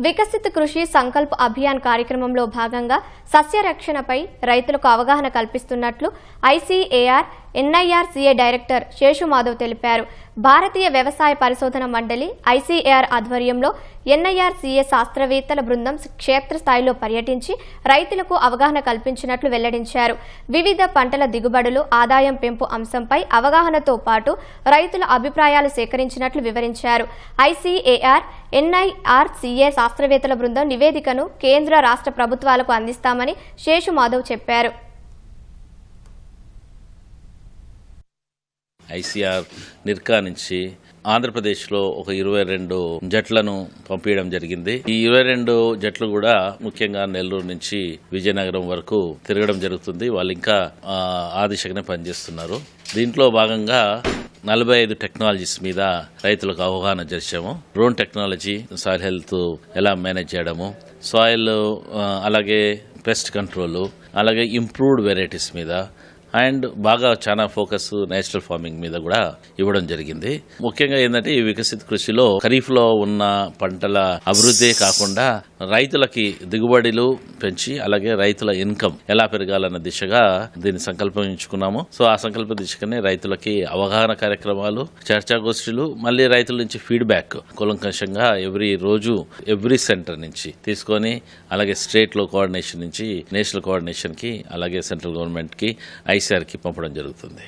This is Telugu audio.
వికసిత్ కృషి సంకల్ప్ అభియాన్ కార్యక్రమంలో భాగంగా సస్య రక్షణపై రైతులకు అవగాహన కల్పిస్తున్నట్లు ICAR NIRCA director Seshu Madhav తెలిపారు. భారతీయ వ్యవసాయ పరిశోధన మండలి ఐసీఏఆర్ ఆధ్వర్యంలో ఎన్ఐఆర్సీఏ శాస్త్రవేత్తల బృందం క్షేత్రస్థాయిలో పర్యటించి రైతులకు అవగాహన కల్పించినట్లు వెల్లడించారు. వివిధ పంటల దిగుబడులు ఆదాయం పెంపు అంశంపై అవగాహనతో పాటు రైతుల అభిప్రాయాలు సేకరించినట్లు వివరించారు. ఐసీఏఆర్ ఎన్ఐఆర్సీఏ శాస్త్రవేత్తల బృందం నివేదికను కేంద్ర రాష్ట్ర ప్రభుత్వాలకు అందిస్తామని శేషు మాధవ్ చెప్పారు. ఐసీఆర్ నిర్కా నుంచి ఆంధ్రప్రదేశ్లో ఒక ఇరవై రెండు జట్లను పంపించడం జరిగింది. ఈ ఇరవై రెండు జట్లు కూడా ముఖ్యంగా నెల్లూరు నుంచి విజయనగరం వరకు తిరగడం జరుగుతుంది. వాళ్ళు ఇంకా ఆ, దిశగానే పనిచేస్తున్నారు. దీంట్లో భాగంగా నలభై ఐదు టెక్నాలజీస్ మీద రైతులకు అవగాహన చేసాము డ్రోన్ టెక్నాలజీ సాయిల్ హెల్త్ ఎలా మేనేజ్ చేయడము సాయిల్ అలాగే పెస్ట్ కంట్రోల్ అలాగే ఇంప్రూవ్డ్ వెరైటీస్ మీద అండ్ బాగా చాలా ఫోకస్ నేచురల్ ఫార్మింగ్ మీద కూడా ఇవ్వడం జరిగింది. ముఖ్యంగా ఏంటంటే ఈ వికసిత కృషిలో ఖరీఫ్లో ఉన్న పంటల అభివృద్ధి కాకుండా రైతులకి దిగుబడులు పెంచి అలాగే రైతుల ఇన్కమ్ ఎలా పెరగాలన్న దిశగా దీన్ని సంకల్పించుకున్నాము. సో ఆ సంకల్ప దిశగానే రైతులకి అవగాహన కార్యక్రమాలు చర్చాగోష్ఠులు మళ్ళీ రైతుల నుంచి ఫీడ్బ్యాక్ కులంకషంగా ఎవ్రీ రోజు ఎవ్రీ సెంటర్ నుంచి తీసుకొని అలాగే స్టేట్లో కోఆర్డినేషన్ నుంచి నేషనల్ కోఆర్డినేషన్కి అలాగే సెంట్రల్ గవర్నమెంట్కి ఐసీఆర్కి పంపడం జరుగుతుంది.